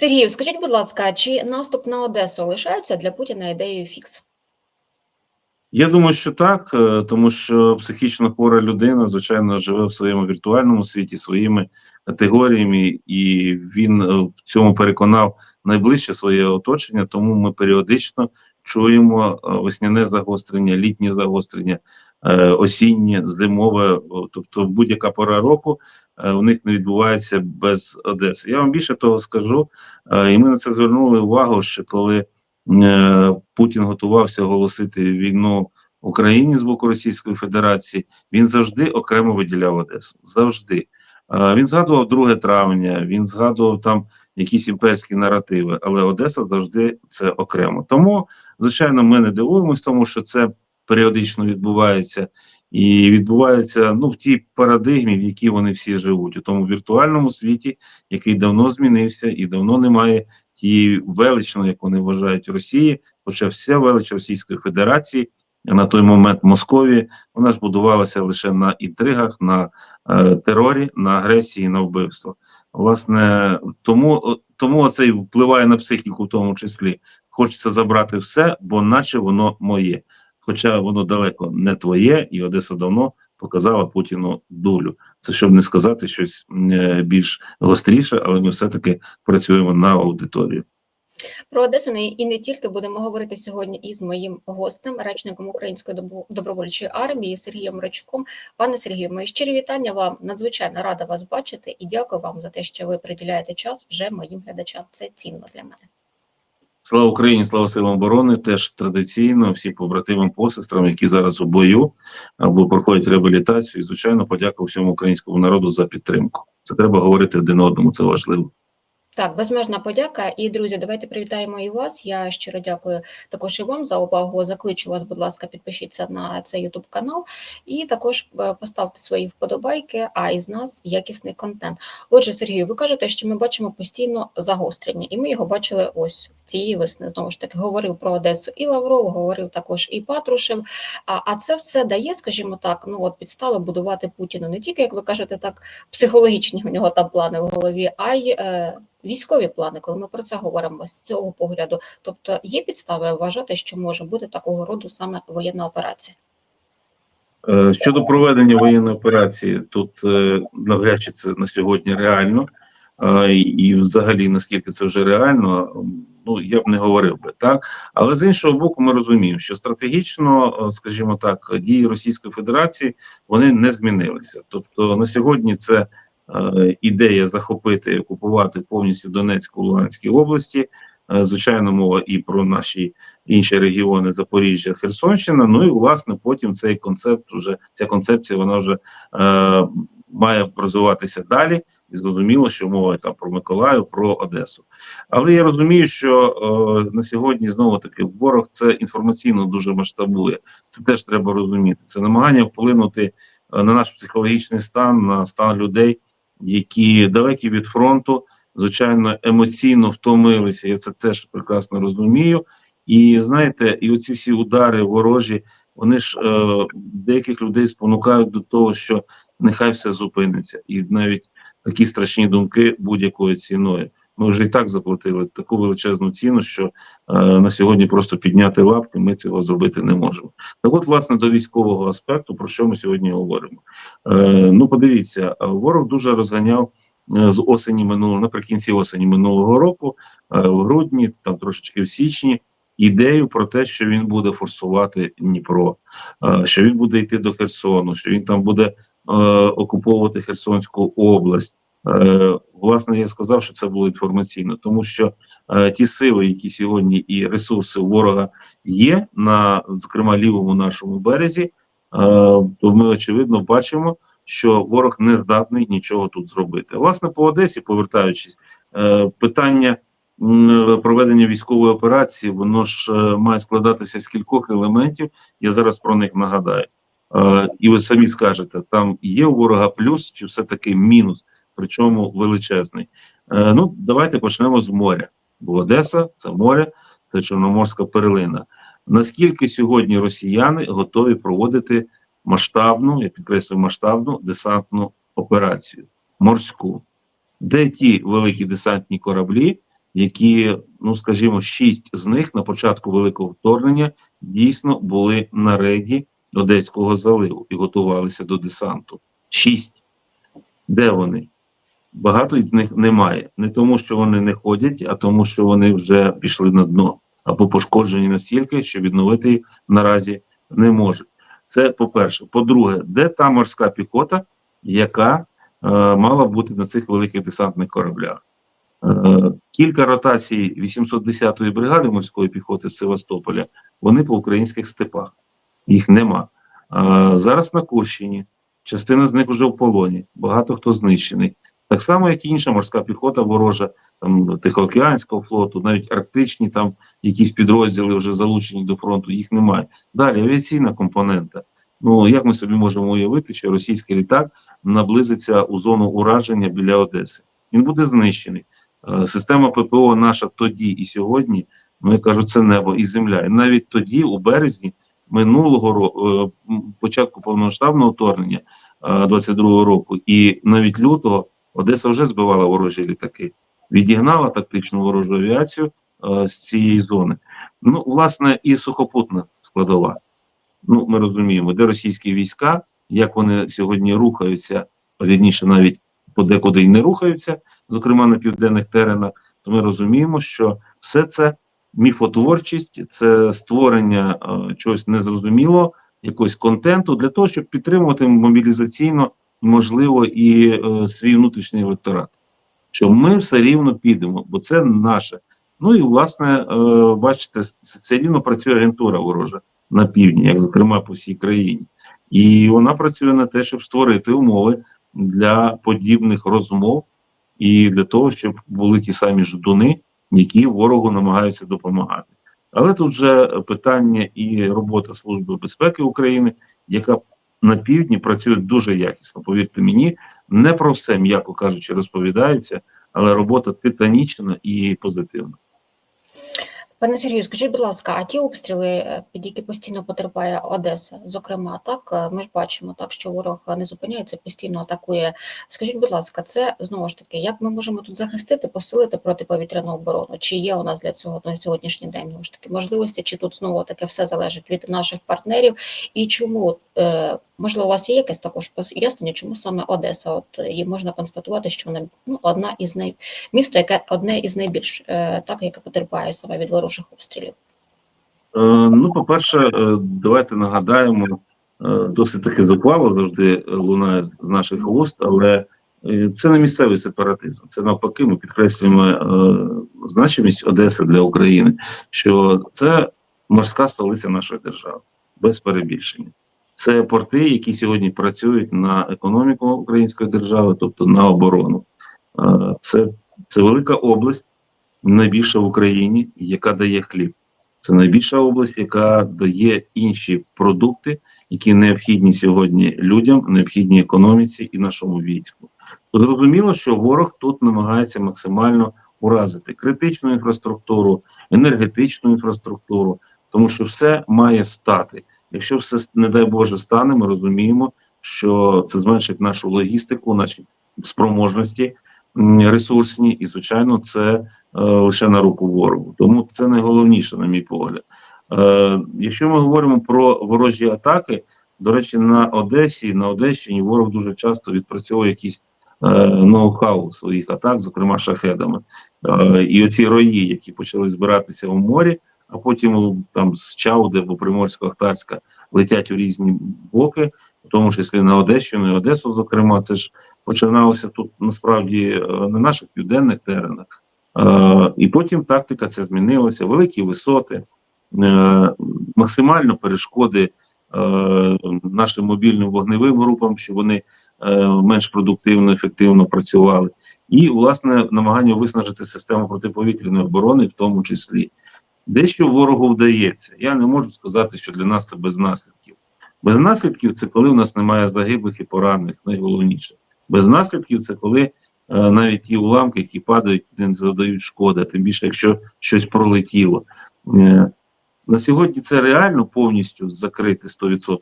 Сергію, скажіть, будь ласка, чи наступ на Одесу лишається для Путіна ідеєю фікс? Я думаю, що так, е, тому що психічно хвора людина, звичайно, живе в своєму віртуальному світі своїми категоріями, і він е, в цьому переконав найближче своє оточення. Тому ми періодично чуємо е, весняне загострення, літнє загострення, осіннє, зимове, тобто будь-яка пора року е, у них не відбувається без Одеси. Я вам більше того скажу, е, і ми на це звернули увагу, що коли е, Путін готувався оголосити війну Україні з боку Російської Федерації, він завжди окремо виділяв Одесу. Завжди. Е, Він згадував 2 травня, він згадував там якісь імперські наративи, але Одеса завжди це окремо. Тому, звичайно, ми не дивуємось, тому що це періодично відбувається. І відбувається ну в тій парадигмі, в якій вони всі живуть, у тому віртуальному світі, який давно змінився і давно немає тієї величної, як вони вважають, Росії, хоча вся велич Російської Федерації на той момент Московії, вона ж будувалася лише на інтригах, на е, терорі, на агресії, на вбивство. Власне, тому тому це і впливає на психіку, в тому числі. Хочеться забрати все, бо наче воно моє. Хоча воно далеко не твоє, і Одеса давно показала Путіну долю. Це щоб не сказати щось е, більш гостріше, але ми все-таки працюємо на аудиторію. Про Одесу не- і не тільки будемо говорити сьогодні із моїм гостем, речником Української добро- добровольчої армії Сергієм Рачуком. Пане Сергію, мої щирі вітання вам. Надзвичайно рада вас бачити і дякую вам за те, що ви приділяєте час вже моїм глядачам. Це цінно для мене. Слава Україні, слава силам оборони. Теж традиційно всім побратимам, посестрам, які зараз у бою або проходять реабілітацію. І звичайно, подякую всьому українському народу за підтримку. Це треба говорити один одному. Це важливо. Так, безмежна подяка. І друзі, давайте привітаємо і вас. Я щиро дякую також і вам за увагу. Закличу вас, будь ласка, підпишіться на цей YouTube канал і також е, поставте свої вподобайки. А із нас якісний контент. Отже, Сергію, ви кажете, що ми бачимо постійно загострення, і ми його бачили ось цієї весни. Знову ж таки, говорив про Одесу і Лавров, говорив також і Патрушев. А, а це все дає, скажімо так, ну от підстави будувати Путіну не тільки, як ви кажете, так психологічні у нього там плани в голові, а й е, військові плани, коли ми про це говоримо з цього погляду. Тобто є підстави вважати, що може бути такого роду саме воєнна операція. Е, Щодо проведення воєнної операції, тут е, навряд чи це на сьогодні реально, і взагалі наскільки це вже реально, ну я б не говорив би так. Але з іншого боку, ми розуміємо, що стратегічно, е, скажімо так, дії Російської Федерації вони не змінилися. Тобто на сьогодні це е, ідея захопити, окупувати повністю Донецьку Луганській області. Е, Звичайно, мова і про наші інші регіони Запоріжжя, Херсонщина. Ну і власне потім цей концепт вже ця концепція вона вже має розвиватися далі, і зрозуміло, що мова там про Миколаїв, про Одесу. Але я розумію, що е, на сьогодні знову таки ворог це інформаційно дуже масштабує. Це теж треба розуміти. Це намагання вплинути е, на наш психологічний стан, на стан людей, які далекі від фронту звичайно, емоційно втомилися. Я це теж прекрасно розумію. І знаєте, і оці всі удари ворожі, вони ж е, деяких людей спонукають до того, що нехай все зупиниться, і навіть такі страшні думки будь-якою ціною. Ми вже і так заплатили таку величезну ціну, що е, на сьогодні просто підняти лапки ми цього зробити не можемо. Так, от, власне, до військового аспекту, про що ми сьогодні говоримо. Е, ну, подивіться, е, ворог дуже розганяв е, з осені минулого, наприкінці осені минулого року, е, в грудні, там трошечки в січні, ідею про те, що він буде форсувати Дніпро, е, що він буде йти до Херсону, що він там буде е, окуповувати Херсонську область. Е, власне, я сказав, що це було інформаційно, тому що е, ті сили, які сьогодні і ресурси ворога є на зокрема лівому нашому березі, е, то ми очевидно бачимо, що ворог не здатний нічого тут зробити. Власне, по Одесі, повертаючись, е, питання проведення військової операції, воно ж е, має складатися з кількох елементів. Я зараз про них нагадаю. Е, і ви самі скажете, там є у ворога плюс чи все таки мінус, причому величезний. Е, ну, давайте почнемо з моря. Бо Одеса це море, це Чорноморська перлина. Наскільки сьогодні росіяни готові проводити масштабну, я підкреслюю, масштабну десантну операцію морську, де ті великі десантні кораблі, які, ну скажімо, шість з них на початку великого вторгнення дійсно були на рейді Одеського заливу і готувалися до десанту. Шість. Де вони? Багато з них немає. Не тому, що вони не ходять, а тому, що вони вже пішли на дно або пошкоджені настільки, що відновити наразі не можуть. Це по-перше. По-друге, де та морська піхота, яка е, мала бути на цих великих десантних кораблях? Е, кілька ротацій 810-ї бригади морської піхоти з Севастополя, вони по українських степах. Їх нема. Е, зараз на Курщині. Частина з них вже в полоні, багато хто знищений. Так само, як і інша морська піхота ворожа, там Тихоокеанського флоту, навіть арктичні там якісь підрозділи вже залучені до фронту, їх немає. Далі авіаційна компонента. Ну як ми собі можемо уявити, що російський літак наблизиться у зону ураження біля Одеси? Він буде знищений. Е, Система ППО наша тоді і сьогодні, ну я кажу, це небо і земля. І навіть тоді, у березні минулого року, початку повномасштабного вторгнення е, 22-го року, і навіть лютого Одеса вже збивала ворожі літаки, відігнала тактичну ворожу авіацію е, з цієї зони. Ну, власне, і сухопутна складова. Ну, ми розуміємо, де російські війська, як вони сьогодні рухаються, вірніше навіть подекуди й не рухаються, зокрема на південних теренах, то ми розуміємо, що все це міфотворчість, це створення е, чогось незрозумілого, якогось контенту для того, щоб підтримувати мобілізаційно, можливо, і е, свій внутрішній електорат. Що ми все рівно підемо, бо це наше. Ну і власне, е, бачите, все рівно працює агентура ворожа на півдні, як зокрема по всій країні, і вона працює на те, щоб створити умови для подібних розмов і для того, щоб були ті самі ждуни, які ворогу намагаються допомагати. Але тут вже питання і робота Служби безпеки України, яка на півдні працює дуже якісно. Повірте мені, не про все, м'яко кажучи, розповідається, але робота титанічна і позитивна. Пане Сергію, скажіть, будь ласка, а ті обстріли, е, під які постійно потерпає Одеса, зокрема, так е, ми ж бачимо, так що ворог не зупиняється, постійно атакує. Скажіть, будь ласка, це знову ж таки, як ми можемо тут захистити, посилити протиповітряну оборону? Чи є у нас для цього на сьогоднішній день ж таки можливості? Чи тут знову таке все залежить від наших партнерів? І чому е, можливо у вас є якесь також пояснення, чому саме Одеса? От її можна констатувати, що вона ну одна із най місто, яке одне із найбільш так, яке потерпає саме від ворожих обстрілів. Е, ну, по-перше, е, давайте нагадаємо, е, досить таки зухвало завжди лунає з наших вуст, але це не місцевий сепаратизм. Це навпаки, ми підкреслюємо значимість Одеси для України, що це морська столиця нашої держави, без перебільшення. Це порти, які сьогодні працюють на економіку української держави, тобто на оборону. Це, це велика область, найбільша в Україні, яка дає хліб. Це найбільша область, яка дає інші продукти, які необхідні сьогодні людям, необхідні економіці і нашому війську. Зрозуміло, що ворог тут намагається максимально уразити критичну інфраструктуру, енергетичну інфраструктуру, тому що все має стати. Якщо все, не дай Боже, стане, ми розуміємо, що це зменшить нашу логістику, наші спроможності ресурсні, і звичайно, це лише на руку ворогу. Тому це найголовніше, на мій погляд. Е, якщо ми говоримо про ворожі атаки, до речі, на Одесі, на Одещині ворог дуже часто відпрацьовує якісь е, ноу-хау своїх атак, зокрема шахедами. Е, і оці рої, які почали збиратися у морі, а потім там з Чауди або Приморсько-Ахтарська летять у різні боки, в тому числі на Одещину і Одесу, зокрема, це ж починалося тут насправді е, на наших південних теренах. Е, і потім тактика ця змінилася, великі висоти, е, максимально перешкоди е, нашим мобільним вогневим групам, щоб вони менш продуктивно, ефективно працювали, і власне намагання виснажити систему протиповітряної оборони, в тому числі. Дещо ворогу вдається. Я не можу сказати, що для нас це без наслідків. Без наслідків це коли в нас немає загиблих і поранених, найголовніше. Без наслідків це коли навіть ті уламки, які падають, не завдають шкоди, тим більше, якщо щось пролетіло. Е, на сьогодні це реально повністю закрити 100%.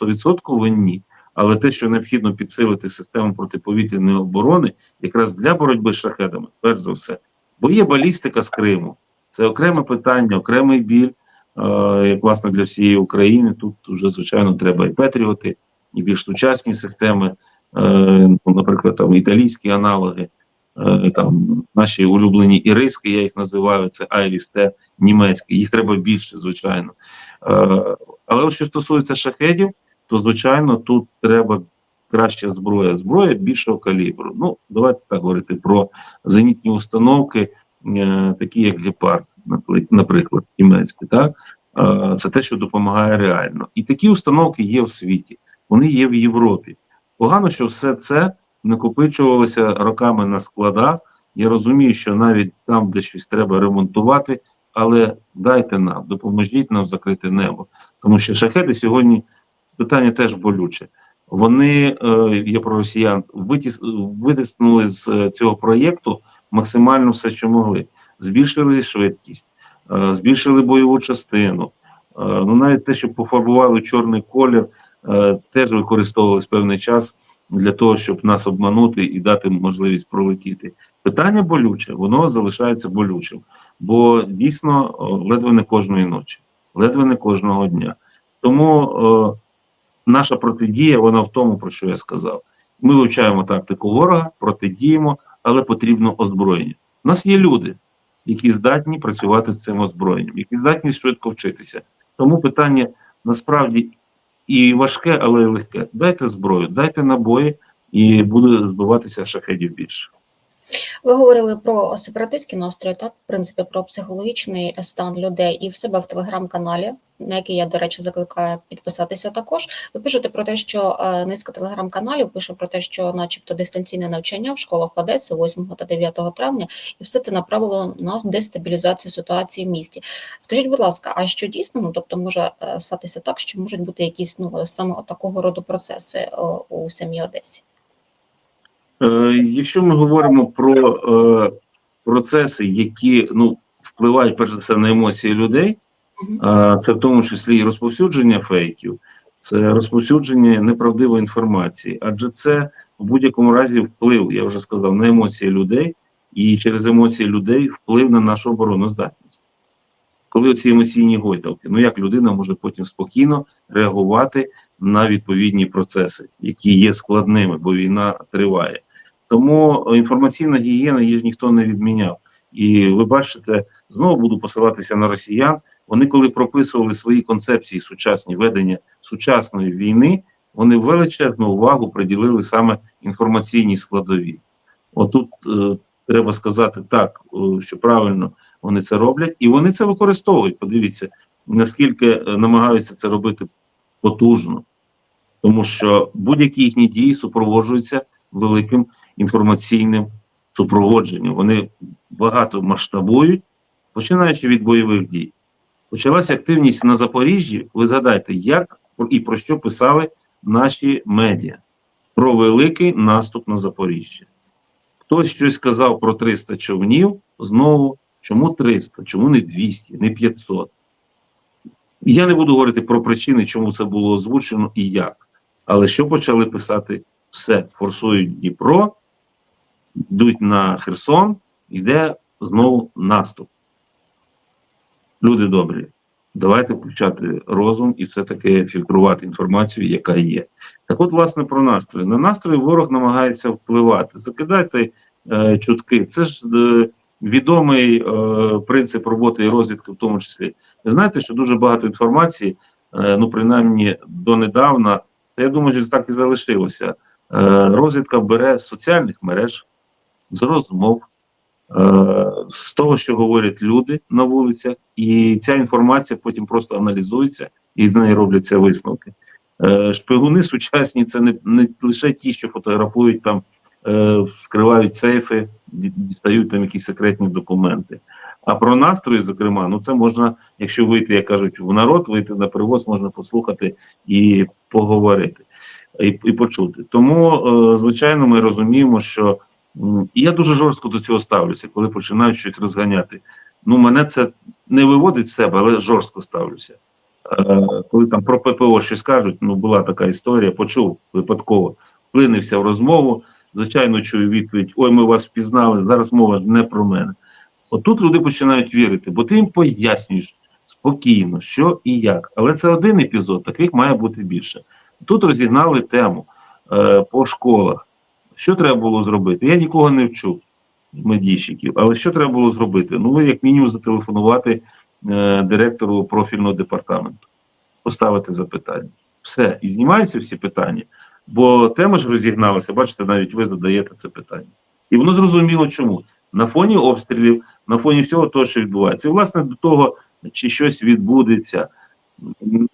100% ні. Але те, що необхідно підсилити систему протиповітряної оборони, якраз для боротьби з шахедами, перш за все, Бо є балістика з Криму. Це окреме питання, окремий біль, е, як власне для всієї України. Тут вже звичайно треба і Петріоти, і більш сучасні системи, е, наприклад, там італійські аналоги, е, там наші улюблені іриски, я їх називаю, це Айріс Т німецькі. Їх треба більше, звичайно. Е, але що стосується шахедів, то звичайно тут треба краща зброя. Зброя більшого калібру. Ну, давайте так говорити про зенітні установки, е, такі як Гепард, наприклад, німецькі. Так? Е, це те, що допомагає реально. І такі установки є в світі, вони є в Європі. Погано, що все це накопичувалося роками на складах. Я розумію, що навіть там, де щось треба ремонтувати, але дайте нам, допоможіть нам закрити небо. Тому що шахеди сьогодні питання теж болюче. Вони, е, я про росіян, витіс, витиснули з е, цього проєкту максимально все, що могли. Збільшили швидкість, е, збільшили бойову частину. Е, ну навіть те, що пофарбували чорний колір, теж використовувалось певний час для того, щоб нас обманути і дати можливість пролетіти. Питання болюче, воно залишається болючим, бо дійсно ледве не кожної ночі, ледве не кожного дня. Тому е, наша протидія, вона в тому, про що я сказав. Ми вивчаємо тактику ворога, протидіємо, але потрібно озброєння. У нас є люди, які здатні працювати з цим озброєнням, які здатні швидко вчитися. Тому питання насправді і важке, але й легке. Дайте зброю, дайте набої, і буде збиватися шахедів більше. Ви говорили про сепаратистські настрої, так, в принципі, про психологічний стан людей і в себе в телеграм-каналі, на який я, до речі, закликаю підписатися також. Ви пишете про те, що е, низка телеграм-каналів пише про те, що, начебто, дистанційне навчання в школах Одеси 8 та 9 травня, і все це направило на дестабілізацію ситуації в місті. Скажіть, будь ласка, а що дійсно, ну тобто може е, статися так, що можуть бути якісь ну саме такого роду процеси е, у самій Одесі? Е, якщо ми говоримо про е, процеси, які ну, впливають перш за все на емоції людей, е, це в тому числі і розповсюдження фейків, це розповсюдження неправдивої інформації, адже це в будь-якому разі вплив, я вже сказав, на емоції людей, і через емоції людей вплив на нашу обороноздатність. Коли ці емоційні гойдалки, ну як людина може потім спокійно реагувати на відповідні процеси, які є складними, бо війна триває. Тому інформаційна гігієна її ніхто не відміняв. І ви бачите, знову буду посилатися на росіян. Вони, коли прописували свої концепції сучасні ведення сучасної війни, вони величезну увагу приділили саме інформаційній складовій. Отут е, треба сказати так, е, що правильно вони це роблять, і вони це використовують. Подивіться, наскільки е, намагаються це робити потужно, тому що будь-які їхні дії супроводжуються великим інформаційним супроводженням. Вони багато масштабують, починаючи від бойових дій. Почалася активність на Запоріжжі. Ви згадайте, як і про що писали наші медіа про великий наступ на Запоріжжя. Хтось щось сказав про 300 човнів. Знову, чому 300? Чому не 200, не 500? Я не буду говорити про причини, чому це було озвучено і як. Але що почали писати? Все, форсують Дніпро, йдуть на Херсон, йде знову наступ. Люди добрі, давайте включати розум і все-таки фільтрувати інформацію, яка є. Так от, власне, про настрої. На настрої ворог намагається впливати. Закидайте е, чутки. Це ж е, відомий е, принцип роботи і розвідки, в тому числі. Ви знаєте, що дуже багато інформації, е, ну принаймні донедавна, я думаю, що так і залишилося. Е, розвідка бере з соціальних мереж, з розмов, е, з того, що говорять люди на вулицях, і ця інформація потім просто аналізується і з неї робляться висновки. Е, шпигуни сучасні це не, не лише ті, що фотографують там, е, скривають сейфи, дістають там якісь секретні документи. А про настрої, зокрема, ну це можна, якщо вийти, як кажуть, в народ, вийти на привоз, можна послухати і поговорити, і, і почути. Тому, е, звичайно, ми розуміємо, що і я дуже жорстко до цього ставлюся, коли починають щось розганяти. Ну, мене це не виводить з себе, але жорстко ставлюся. Е, коли там про ППО щось кажуть, ну була така історія, почув випадково, вплинився в розмову. Звичайно, чую відповідь: Ой, ми вас впізнали. Зараз мова не про мене. От тут люди починають вірити, бо ти їм пояснюєш спокійно, що і як. Але це один епізод, таких має бути більше. Тут розігнали тему е, по школах. Що треба було зробити? Я нікого не вчу медійщиків, але що треба було зробити? Ну, як мінімум, зателефонувати е, директору профільного департаменту, поставити запитання. Все, і знімаються всі питання. Бо тема ж розігналася, бачите, навіть ви задаєте це питання. І воно зрозуміло чому. На фоні обстрілів, на фоні всього того, що відбувається. І, власне, до того, чи щось відбудеться.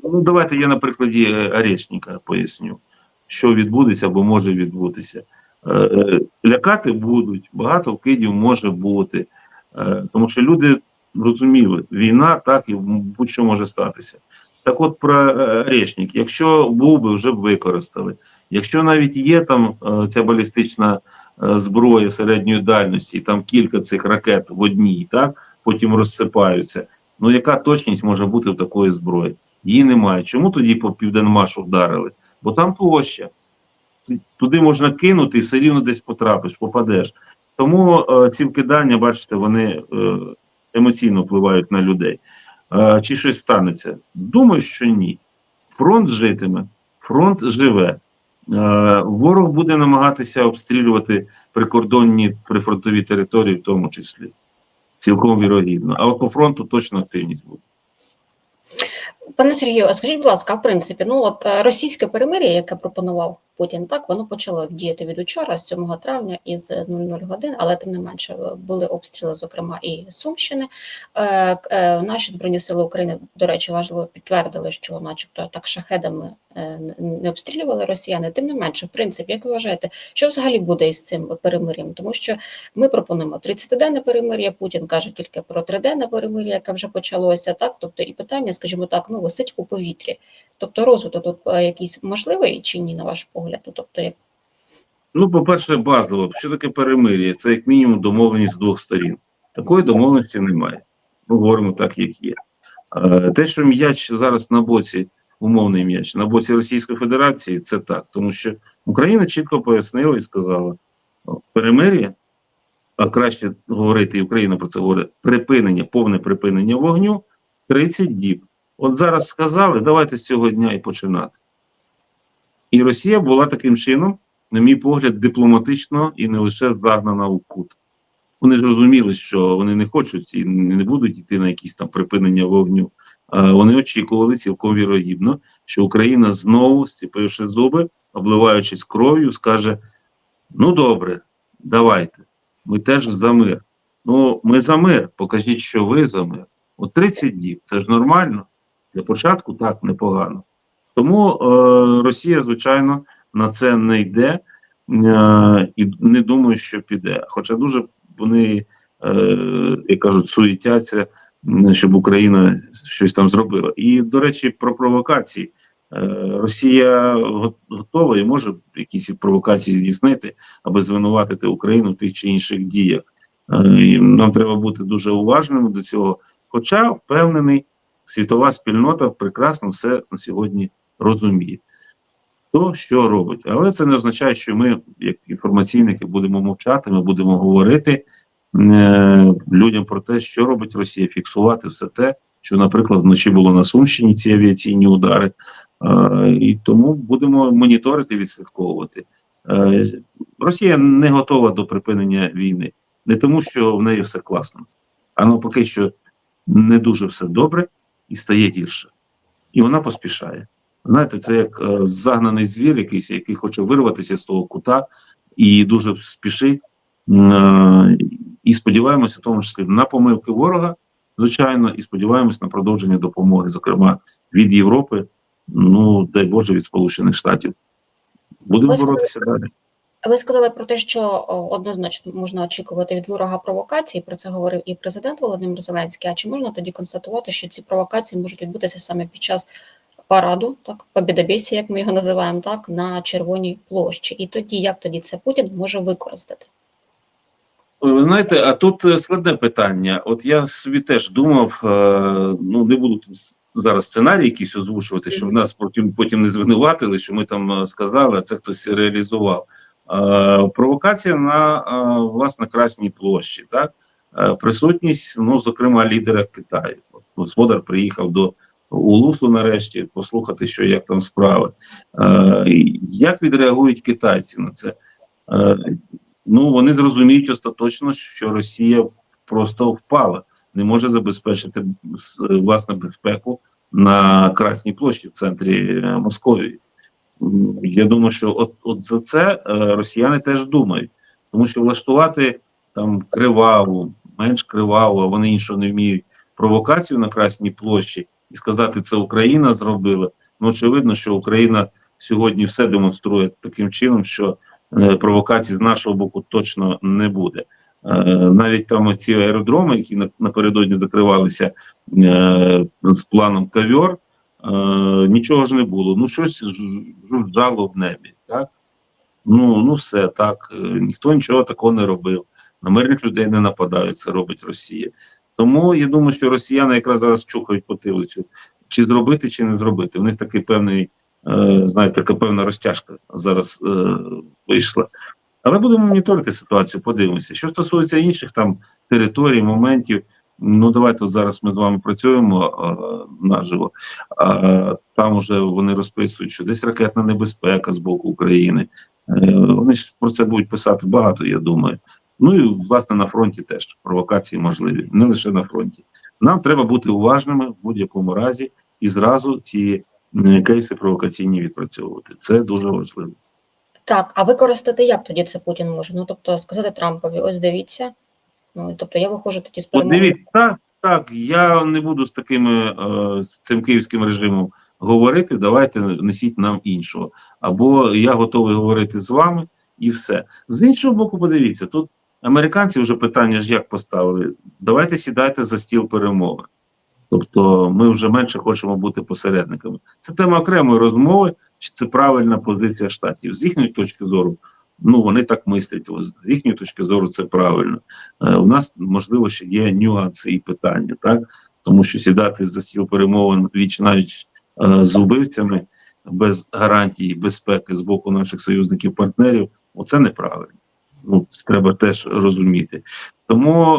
Ну, давайте я на прикладі Орешника поясню, що відбудеться або може відбутися. Е, е, Лякати будуть, багато вкидів може бути. Е, Тому що люди розуміли, війна так і будь-що може статися. Так от про Орешник, якщо був би, вже б використали. Якщо навіть є там ця балістична зброя середньої дальності, там кілька цих ракет в одній, так потім розсипаються. Ну яка точність може бути в такої зброї? Її немає. Чому тоді по південмашу вдарили? Бо там площа. Туди можна кинути і все рівно десь потрапиш, попадеш. Тому е, ці вкидання, бачите, вони е, емоційно впливають на людей. Е, чи щось станеться? Думаю, що ні. Фронт житиме, фронт живе. Е, ворог буде намагатися обстрілювати прикордонні прифронтові території, в тому числі. Цілком вірогідно. А от по фронту точно активність буде. Пане Сергію, а скажіть, будь ласка, в принципі, ну от е, російське перемир'я, яке пропонував Путін, так воно почало діяти від учора, з 7 травня із 00 годин, але тим не менше були обстріли, зокрема і Сумщини. Е, е, наші збройні сили України, до речі, важливо підтвердили, що, начебто, так шахедами е, не обстрілювали росіяни. Тим не менше, в принципі, як ви вважаєте, що взагалі буде із цим перемир'ям? Тому що ми пропонуємо 30-денне перемир'я. Путін каже тільки про триденне перемир'я, яке вже почалося. Так, тобто, і питання, скажімо так, ну висить у повітрі. Тобто, розвиток тут е, якийсь можливий чи ні, на ваш погляд? Ну, Тобто, як Ну, по-перше, базово, що таке перемир'я? Це як мінімум домовленість з двох сторін. Такої домовленості немає. Ми говоримо так, як є. Е, Те, що м'яч зараз на боці, умовний м'яч, на боці Російської Федерації, це так. Тому що Україна чітко пояснила і сказала: перемир'я, а краще говорити, і Україна про це говорить, припинення, повне припинення вогню 30 діб. От зараз сказали, давайте з цього дня і починати. І Росія була таким чином, на мій погляд, дипломатично і не лише загнана у кут. Вони ж розуміли, що вони не хочуть і не будуть йти на якісь там припинення вогню. Вони очікували цілком вірогідно, що Україна знову, зціпивши зуби, обливаючись кров'ю, скаже: Ну добре, давайте, ми теж за мир. Ну, ми за мир, покажіть, що ви за мир. От 30 діб, це ж нормально. Для початку так непогано. Тому е, Росія, звичайно, на це не йде е, і не думаю, що піде. Хоча дуже вони, е, як кажуть, суетяться, щоб Україна щось там зробила. І, до речі, про провокації. Е, Росія готова і може якісь провокації здійснити, аби звинуватити Україну в тих чи інших діях. Е, і нам треба бути дуже уважними до цього. Хоча впевнений, світова спільнота прекрасно все на сьогодні розуміє. Хто що робить. Але це не означає, що ми, як інформаційники, будемо мовчати, ми будемо говорити е, людям про те, що робить Росія, фіксувати все те, що, наприклад, вночі було на Сумщині ці авіаційні удари. Е, і тому будемо моніторити, відслідковувати. Е, Росія не готова до припинення війни, не тому, що в неї все класно, а навпаки, що не дуже все добре і стає гірше. І вона поспішає. Знаєте, це як е, загнаний звір, якийсь, який хоче вирватися з того кута і дуже спішить. Е, і сподіваємося, в тому числі на помилки ворога, звичайно, і сподіваємося на продовження допомоги, зокрема від Європи, ну дай Боже, від Сполучених Штатів. Будемо боротися далі. Ви сказали про те, що однозначно можна очікувати від ворога провокацій. Про це говорив і президент Володимир Зеленський. А чи можна тоді констатувати, що ці провокації можуть відбутися саме під час параду, так побідобєсі, як ми його називаємо, так на Червоній площі? І тоді як тоді це Путін може використати? Ви знаєте, а тут е, складне питання. От я собі теж думав, е, ну не буду зараз сценарій якийсь озвучувати, щоб нас потім потім не звинуватили, що ми там е, сказали, а це хтось реалізував. Е, Провокація на е, власне Красній площі, так е, присутність, ну зокрема лідера Китаю. Господар приїхав до Улусу нарешті послухати, що як там справи. Як відреагують китайці на це? Ну вони зрозуміють остаточно, що Росія просто впала, не може забезпечити власне безпеку на Красній площі в центрі Московії. Я думаю, що от, от за це е, росіяни теж думають, тому що влаштувати там криваву, менш криваву, а вони іншого не вміють провокацію на Красній площі і сказати, це Україна зробила. Ну, очевидно, що Україна сьогодні все демонструє таким чином, що е, провокацій з нашого боку точно не буде. Е, навіть там ці аеродроми, які на- напередодні закривалися з планом кавьор, е, нічого ж не було. Ну, щось жужжало в небі. Так? Ну, ну все так. Е, Ніхто нічого такого не робив. На мирних людей не нападають, це робить Росія. Тому я думаю, що росіяни якраз зараз чухають потилицю, чи зробити, чи не зробити. У них такий певний, е, знаєте, така певна розтяжка зараз е, вийшла. Але будемо моніторити ситуацію, подивимося. Що стосується інших там територій, моментів, ну давайте зараз ми з вами працюємо е, наживо, а там уже вони розписують, що десь ракетна небезпека з боку України. Е, вони ж про це будуть писати багато, я думаю. Ну і власне на фронті теж провокації можливі, не лише на фронті. Нам треба бути уважними в будь-якому разі і зразу ці кейси провокаційні відпрацьовувати. Це дуже важливо. Так, а використати як тоді це Путін може? Ну тобто сказати Трампові, ось дивіться. Ну тобто я виходжу тоді з перемоги. дивіться, так, так, я не буду з такими е, з цим київським режимом говорити. Давайте несіть нам іншого. Або я готовий говорити з вами і все. З іншого боку, подивіться, тут американці вже питання ж як поставили. Давайте сідайте за стіл перемови. Тобто ми вже менше хочемо бути посередниками. Це тема окремої розмови, чи це правильна позиція штатів. З їхньої точки зору, ну вони так мислять. Ось, З їхньої точки зору, це правильно. Е, у нас можливо ще є нюанси і питання, так тому що сідати за стіл перемовин віч навіть е, з убивцями без гарантії безпеки з боку наших союзників-партнерів, оце неправильно. Ну, це треба теж розуміти. Тому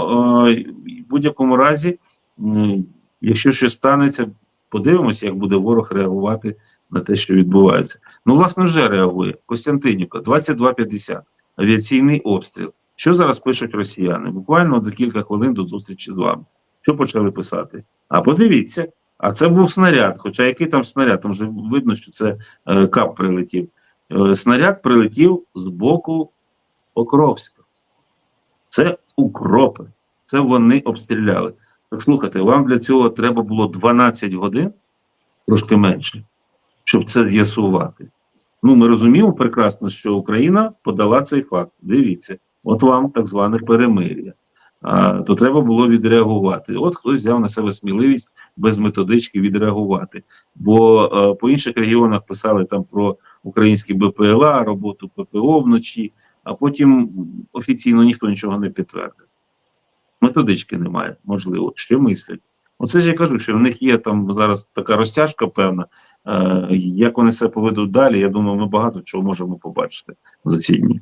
е, в будь-якому разі, м, якщо щось станеться, подивимося, як буде ворог реагувати на те, що відбувається. Ну, власне, вже реагує. Костянтинівка, 22.50, авіаційний обстріл. Що зараз пишуть росіяни? Буквально за кілька хвилин до зустрічі з вами. Що почали писати? А подивіться, а це був снаряд. Хоча який там снаряд? Там вже видно, що це е, кап прилетів. Е, снаряд прилетів з боку Покровська. Це укропи. Це вони обстріляли. Так слухайте, вам для цього треба було 12 годин, трошки менше, щоб це з'ясувати. Ну, ми розуміємо прекрасно, що Україна подала цей факт. Дивіться, от вам так зване перемир'я. То треба було відреагувати. От хтось взяв на себе сміливість без методички відреагувати. Бо е, по інших регіонах писали там про українські БПЛА, роботу ППО вночі, а потім офіційно ніхто нічого не підтвердив. Методички немає, можливо, що мислять. Оце ж я кажу, що в них є там зараз така розтяжка певна. Е, як вони себе поведуть далі, я думаю, ми багато чого можемо побачити за ці дні.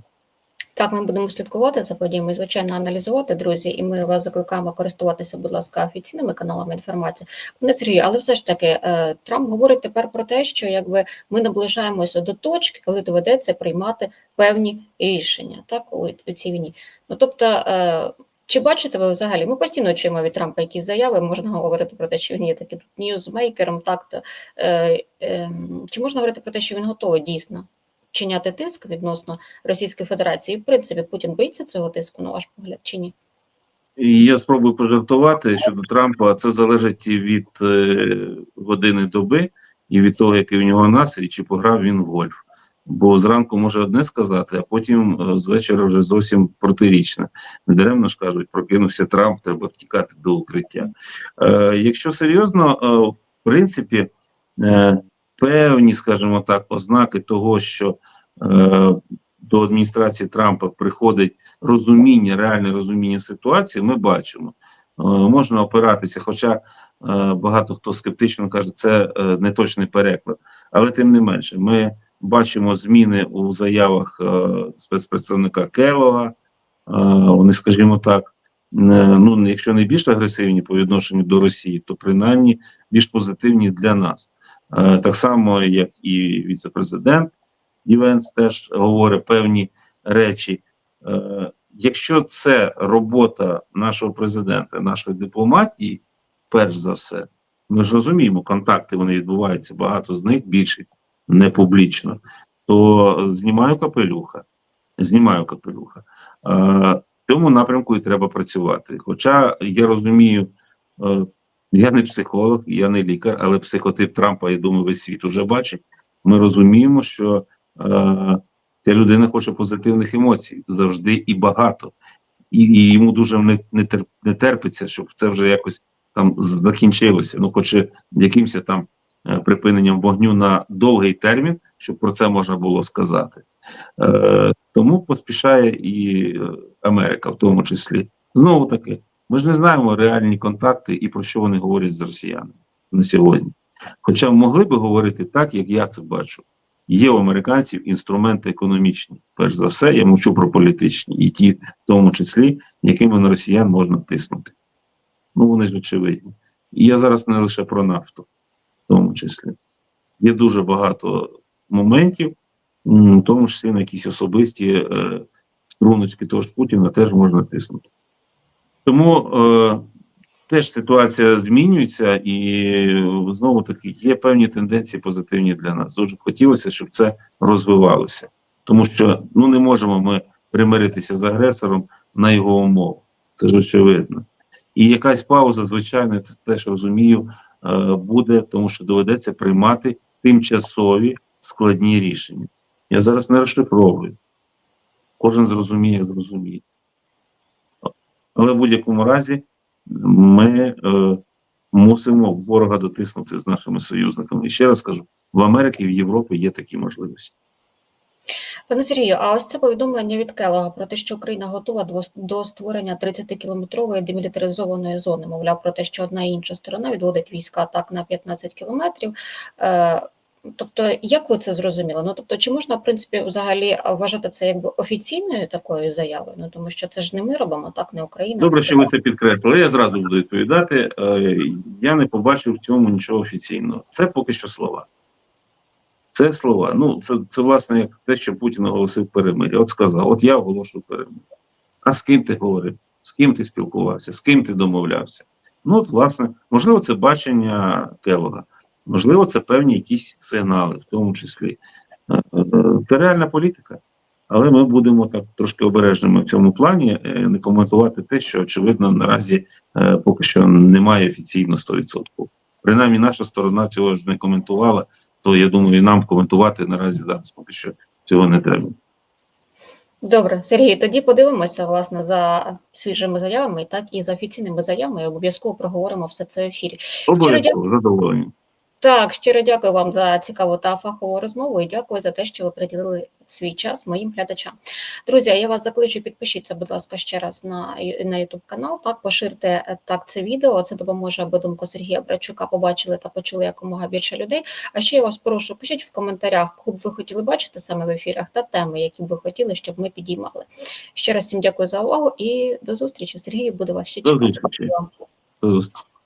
Так, ми будемо слідкувати за подіями, звичайно, аналізувати, друзі, і ми вас закликаємо користуватися, будь ласка, офіційними каналами інформації. Пане Сергію, але все ж таки, е, Трамп говорить тепер про те, що якби ми наближаємося до точки, коли доведеться приймати певні рішення так у, у цій війні. Ну тобто. Чи бачите ви взагалі? Ми постійно чуємо від Трампа якісь заяви, можна говорити про те, що він є таким ньюзмейкером, так е, е, чи можна говорити про те, що він готовий дійсно чиняти тиск відносно Російської Федерації? І, в принципі, Путін боїться цього тиску, на ваш погляд, чи ні? Я спробую пожартувати щодо Трампа. Це залежить від е, години доби і від того, який у нього настрій, чи пограв він в гольф. Бо зранку може одне сказати, а потім е, з вечора вже зовсім протирічне. Недаремно ж кажуть, прокинувся Трамп, треба втікати до укриття. Е, якщо серйозно, е, в принципі, е, певні, скажімо так, ознаки того, що е, до адміністрації Трампа приходить розуміння, реальне розуміння ситуації, ми бачимо. Е, можна опиратися, хоча е, багато хто скептично каже, це е, неточний переклад. Але тим не менше, ми бачимо зміни у заявах е, спецпредставника Келога. Е, вони, скажімо так, ну, якщо не більш агресивні по відношенню до Росії, то принаймні більш позитивні для нас. Е, Так само, як і віце-президент Євенс теж говорить певні речі. Якщо це робота нашого президента, нашої дипломатії, перш за все, ми ж розуміємо, контакти вони відбуваються, багато з них більше не публічно, то знімаю капелюха. Знімаю капелюха. Е, В цьому напрямку і треба працювати. Хоча я розумію, е, я не психолог, я не лікар, але психотип Трампа, я думаю, весь світ уже бачить. Ми розуміємо, що е, ця людина хоче позитивних емоцій завжди і багато. І, і йому дуже не, не, тер, не терпиться, щоб це вже якось там закінчилося. Ну, хоче якимось там припиненням вогню на довгий термін, щоб про це можна було сказати. Е, тому поспішає і е, Америка, в тому числі. Знову таки, ми ж не знаємо реальні контакти і про що вони говорять з росіянами на сьогодні. Хоча могли би говорити так, як я це бачу. Є у американців інструменти економічні, перш за все, я мовчу про політичні, і ті, в тому числі, якими на росіян можна тиснути. Ну, вони ж очевидні. І я зараз не лише про нафту, тому числі. Є дуже багато моментів, в тому числі на якісь особисті е, струночки того ж Путіна теж можна тиснути. Тому е, теж ситуація змінюється, і е, знову таки є певні тенденції позитивні для нас. Дуже б хотілося, щоб це розвивалося, тому що ну не можемо ми примиритися з агресором на його умову. Це ж очевидно. І якась пауза, звичайно, це теж розумію, буде, тому що доведеться приймати тимчасові складні рішення. Я зараз не розшифровую. Кожен зрозуміє, як зрозуміє. Але в будь-якому разі ми е, мусимо ворога дотиснути з нашими союзниками. І ще раз кажу: в Америці і в Європі є такі можливості. Пане Сергію, а ось це повідомлення від Келога про те, що Україна готова до, створення 30-кілометрової демілітаризованої зони. Мовляв, про те, що одна і інша сторона відводить війська так на 15 кілометрів. Е, тобто, як ви це зрозуміли? Ну тобто, чи можна в принципі взагалі вважати це якби офіційною такою заявою? Ну тому що це ж не ми робимо, так не Україна. Добре, що ви це підкреслили. Я зразу буду відповідати. Е, я не побачив в цьому нічого офіційного. Це поки що слова. Це слова. Ну, це, це власне те, що Путін оголосив перемир'я. От сказав: от я оголошую перемир'я. А з ким ти говорив? З ким ти спілкувався? З ким ти домовлявся? Ну, от, власне, можливо, це бачення Келога, можливо, це певні якісь сигнали, в тому числі. Е, е, Це реальна політика. Але ми будемо так трошки обережними в цьому плані, е, не коментувати те, що очевидно наразі поки що немає офіційно 100%. Принаймні, наша сторона цього ж не коментувала, то я думаю, і нам коментувати наразі зараз поки що цього не треба. Добре, Сергій, тоді подивимося власне за свіжими заявами, так і за офіційними заявами. Обов'язково проговоримо все це в ефірі. Обов'язково задоволені. Так, щиро дякую вам за цікаву та фахову розмову і дякую за те, що ви приділили свій час моїм глядачам. Друзі, я вас закличу, підпишіться, будь ласка, ще раз на, на YouTube канал. Так, поширте е, так це відео. Це допоможе, аби думку Сергія Братчука побачили та почули якомога більше людей. А ще я вас прошу, пишіть в коментарях, кого б ви хотіли бачити саме в ефірах та теми, які б ви хотіли, щоб ми підіймали. Ще раз всім дякую за увагу і до зустрічі. Сергій буде вас ще чекати. До зустрічі.